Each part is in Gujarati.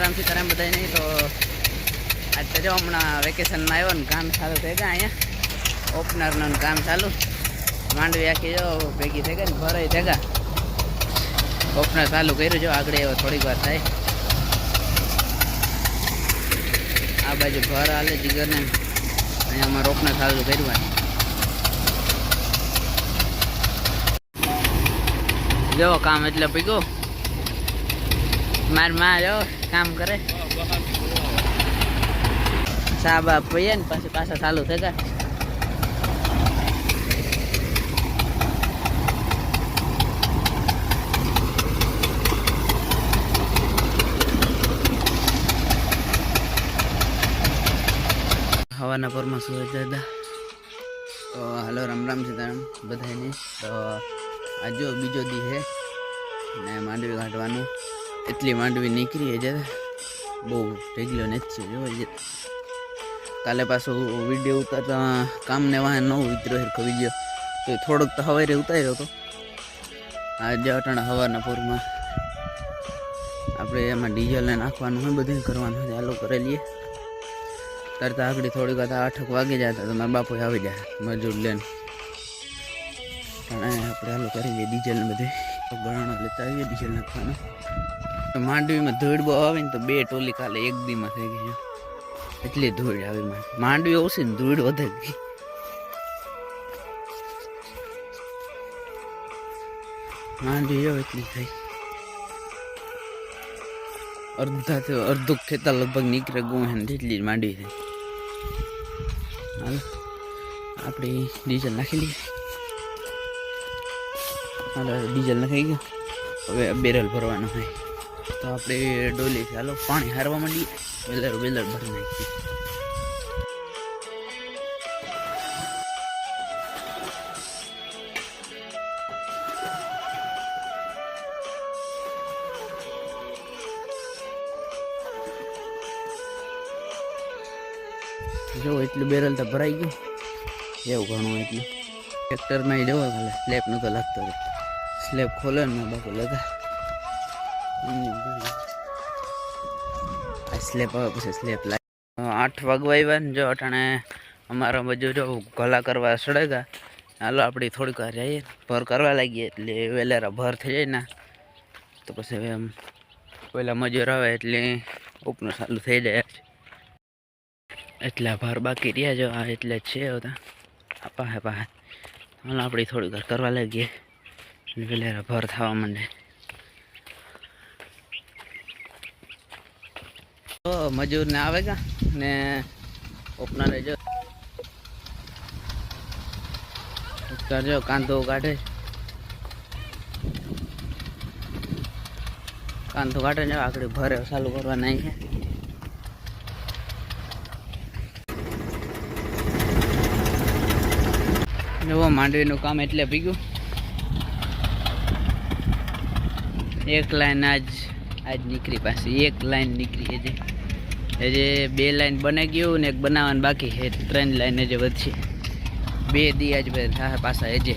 રામ સીતારામ બધા નહીં તો આજ તો જો હમણાં વેકેશનમાં આવ્યો ને, કામ ચાલુ થઈ ગયા અહીંયા. ઓપનરનું કામ ચાલુ. માંડવી આખી જો ભેગી થઈ ગઈ ને, ભરાઈ થઈ ગયા ઓપનર ચાલુ કર્યું, જો આગળ એવો થોડીક વાર થાય. આ બાજુ ભર હાલે જીગરને અહીંયા અમારે ઓપનર ચાલુ કર્યું જો કામ એટલે પીગો મારમાં જો કામ કરે. ચા બા પીએ ને પછી પાછા ચાલુ થઈ ગયા હવાના પરમાં સુરજ દાદા? તો હલો રામ રામ સીતારામ બધાને તો આ જો બીજો દી હે ને માંડવી કાઢવાનું. એટલી માંડવી નીકળી છે બહુ ઢગલો નથી જોવા જે કાલે પાછું વીડિયો ઉતારતા કામને વાહન ન ઉતર્યો સરખો વીડિયો તો થોડોક તો હવારે ઉતાર્યો હતો. આજે અટાણા હવાના પૂરમાં આપણે એમાં ડીઝલને નાખવાનું હોય બધું કરવાનું હોય, ચાલુ કરી લઈએ. તરતા આગળ થોડીક વાર આઠક વાગી જતા તો મારા બાપુ આવી જાય, મજૂર લઈને. પણ આપણે હાલો કરી ડીઝલ ડીઝલને બધે. ગણાણો લેતા આવીએ ડીઝલ નાખવાનું. માંડવીમાં ધૂળ બહુ આવે ને તો બે ટોલી કાલે એક દીમાં થઈ ગઈ એટલી ધૂળ આવે માંડવી ઓછી ને ધૂળ વધે ગઈ માંડવી આવે એટલી થઈ. અડધા તો અડધું ખેતર લગભગ નીકળે ગું હે જેટલી માંડવી થઈ હાલ, આપણે ડીઝલ નાખી લઈએ. હાલ, ડીઝલ નાખાઈ ગયું. હવે બેરલ ભરવાનું હોય તો આપણે ડોલી ચાલો પાણી હારવા માંડીએ. વેલર વેલર ભરી નાખીએ. જો, એટલું બેરલ તો ભરાઈ ગયું. એવું ઘણું એટલું. ટ્રેક્ટરમાં જવો ભલે સ્લેબ નતો લાગતો. સ્લેબ ખોલે ને બાપુ લગા. આ સ્લેબ પછી સ્લેપ લાગે. આઠ વાગવા ને જો અટાણે અમારા બાજુ જો ગલા કરવા સડેગા હાલો આપણી થોડીક વાર જઈએ. ભર કરવા લાગીએ એટલે વેલેરા ભર થઈ જાય ને. તો પછી હવે પહેલાં મજૂર આવે એટલે ઉપનું ચાલુ થઈ જાય. એટલા ભાર બાકી રહ્યા જો, આ એટલે છે આ પાસે પાસે હાલ આપણી થોડીક વાર કરવા લાગીએ. વેલેરા ભર થવા માંડે. તો મજૂર ને આવે ને ઓપનરે જો કરજો કાંધો કાઢે. કાંતો કાઢે ને આગળ ભરે, ચાલુ કરવા નહીં છે જુઓ માંડવીનું કામ એટલે ભીગ્યું એક લાઈન આજ આજ નીકળી પાછી, એક લાઈન નીકળી હજી. હજી બે લાઈન બની ગયું ને એક બનાવવાનું બાકી છે ત્રણ લાઈન હજી વધશે. બે દિયા આજ ભાઈ થાય પાછા હજે.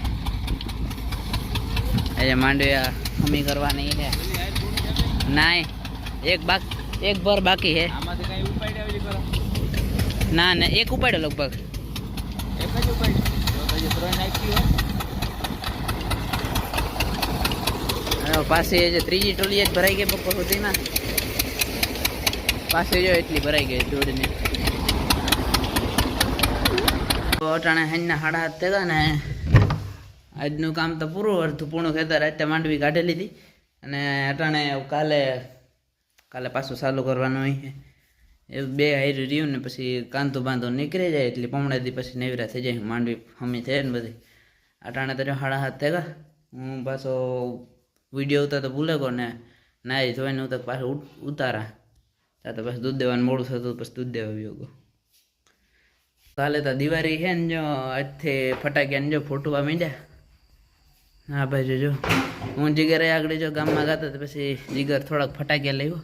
હજે માંડવ્યા ખમી કરવાની છે. નાય, એક બાક, એક ભર બાકી છે. ના ના, એક ઉપાડ્યો લગભગ. જ પાસે ત્રીજી ટોલી જ ભરાઈ ગઈ બપોર સુધીમાં. પાસે જો એટલી ભરાઈ ગઈ તો અટાણે હાંજના સાડા હાથ થયા ને આજનું કામ તો પૂરું, અડધું પૂર્ણ ખેતર આજે માંડવી કાઢી લીધી અને અટાણે કાલે કાલે પાછું ચાલુ કરવાનું હોય એ બે હારી રહ્યું ને પછી કાંતો બાંધો નીકળી જાય એટલે પમણાથી પછી નેવરા થઈ જાય. માંડવી હમી થઈ ને બધી. અટાણે તો સાડા હાથ થયા હું પાછો વીડિયો ઉતાર તો ભૂલે ને નાઈ ધોઈને ઉતર પાછું ઉત- ઉતારા. ત્યાં તો પછી દૂધ દેવાનું મોડું થતું પછી દૂધ દેવા આવ્યો કાલે તો દિવાળી છે ને જો આજથી ફટાકિયાને જો ફોટોવા માંડ્યા. હા ભાઈ જોજો હું જીગરે આગળ જો ગામમાં ગાતા તો પછી જીગર થોડાક ફટાક્યા લેવો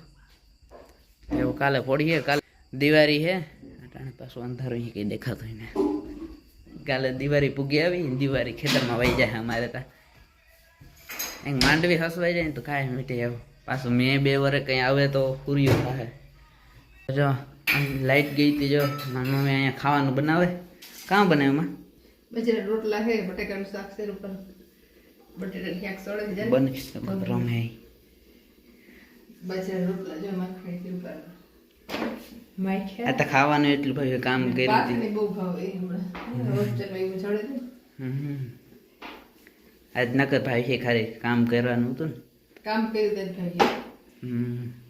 એવું કાલે ફોડીએ કાલે દિવાળી છે. અટાણે પાછું અંધારું અહીં કંઈ દેખાતું ને કાલે દિવાળી પૂગી આવી દિવાળી ખેતરમાં વહી જાય અમારે એક માંડવી હસવાઈ જાય ને તો કાંઈ મીઠી આવું. પાછું મેં બે વરે કંઈ આવે તો પૂર્યું થાય જો લાઈટ ગઈ હતી જો મારી મમ્મી અહીંયા ખાવાનું બનાવે. કાં બનાવે એમાં? બજરા રોટલા હે બટાકાનું શાક છે ઉપર બટેટાની શાક સળે છે બને રમે. બજરા રોટલા જો માખણી થી ઉપર. આ તો ખાવાનું એટલું ભાઈ કામ કર્યું હતી બહુ ભાવે એ હમણાં. હોસ્ટેલમાં એવું ચડે હમ. આજ નકર ભાઈ છે ખાલી કામ કરવાનું હતું ને. કામ કર્યું તે ભાઈ હમ.